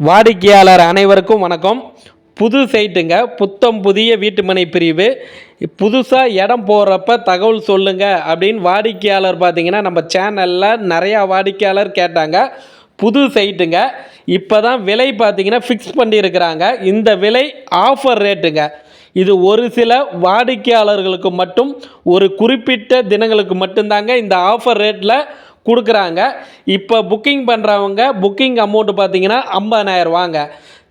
வாடிக்கையாளர் அனைவருக்கும் வணக்கம். புது சைட்டுங்க. புத்தம் புதிய வீட்டுமனை பிரிவு. புதுசாக இடம் போகிறப்ப தகவல் சொல்லுங்கள் அப்படின்னு வாடிக்கையாளர் பார்த்தீங்கன்னா நம்ம சேனலில் நிறையா வாடிக்கையாளர் கேட்டாங்க. புது சைட்டுங்க. இப்போ தான் விலை பார்த்திங்கன்னா ஃபிக்ஸ் பண்ணியிருக்கிறாங்க. இந்த விலை ஆஃபர் ரேட்டுங்க இது ஒரு சில வாடிக்கையாளர்களுக்கு மட்டும் ஒரு குறிப்பிட்ட தினங்களுக்கு மட்டும்தாங்க இந்த ஆஃபர் ரேட்டில் கொடுக்குறாங்க. இப்போ புக்கிங் பண்ணுறவங்க புக்கிங் அமௌண்ட்டு பார்த்தீங்கன்னா ஐம்பதாயிரரூவாங்க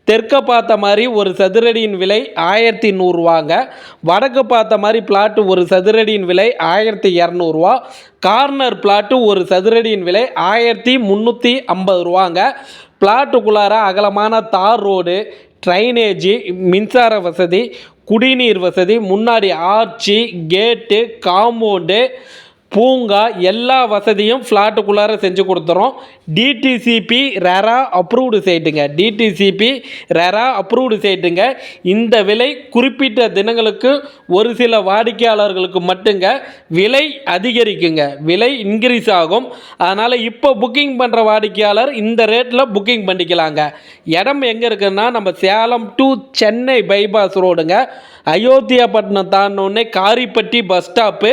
தெற்க பார்த்த மாதிரி ஒரு சதுரடியின் விலை ஆயிரத்தி நூறுரூவாங்க வடக்கு பார்த்த மாதிரி பிளாட்டு ஒரு சதுரடியின் விலை ஆயிரத்தி இரநூறுவா கார்னர் பிளாட்டு ஒரு சதுரடியின் விலை ஆயிரத்தி முந்நூற்றி ஐம்பது ரூபாங்க. பிளாட்டுக்குள்ளார அகலமான தார் ரோடு ட்ரைனேஜி மின்சார வசதி குடிநீர் வசதி முன்னாடி ஆர்ச்சி கேட்டு காம்பவுண்டு பூங்கா எல்லா வசதியும் ஃப்ளாட்டுக்குள்ளார செஞ்சு கொடுத்துறோம். டிடிசிபி ரெரா அப்ரூவ்டு சைட்டுங்க டிடிசிபி ரெரா அப்ரூவ்டு சைட்டுங்க இந்த விலை குறிப்பிட்ட தினங்களுக்கு ஒரு சில வாடிக்கையாளர்களுக்கு மட்டுங்க. விலை அதிகரிக்குங்க. விலை இன்க்ரீஸ் ஆகும். அதனால் இப்போ புக்கிங் பண்ணுற வாடிக்கையாளர் இந்த ரேட்டில் புக்கிங் பண்ணிக்கலாங்க. இடம் எங்கே இருக்குன்னா நம்ம சேலம் டு சென்னை பைபாஸ் ரோடுங்க அயோத்தியாப்பட்டினம் தாண்டினோடனே காரிப்பட்டி பஸ் ஸ்டாப்பு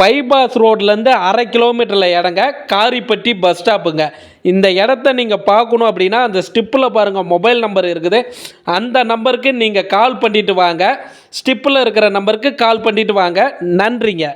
பைபாஸ் ரோட்லேருந்து அரை கிலோமீட்டரில் இடங்க காரிப்பட்டி பஸ் ஸ்டாப்புங்க இந்த இடத்த நீங்கள் பார்க்கணும் அப்படின்னா அந்த ஸ்டிப்பில் பாருங்கள் மொபைல் நம்பர் இருக்குது. அந்த நம்பருக்கு நீங்கள் கால் பண்ணிட்டு வாங்க. ஸ்டிப்பில் இருக்கிற நம்பருக்கு கால் பண்ணிட்டு வாங்க. நன்றிங்க.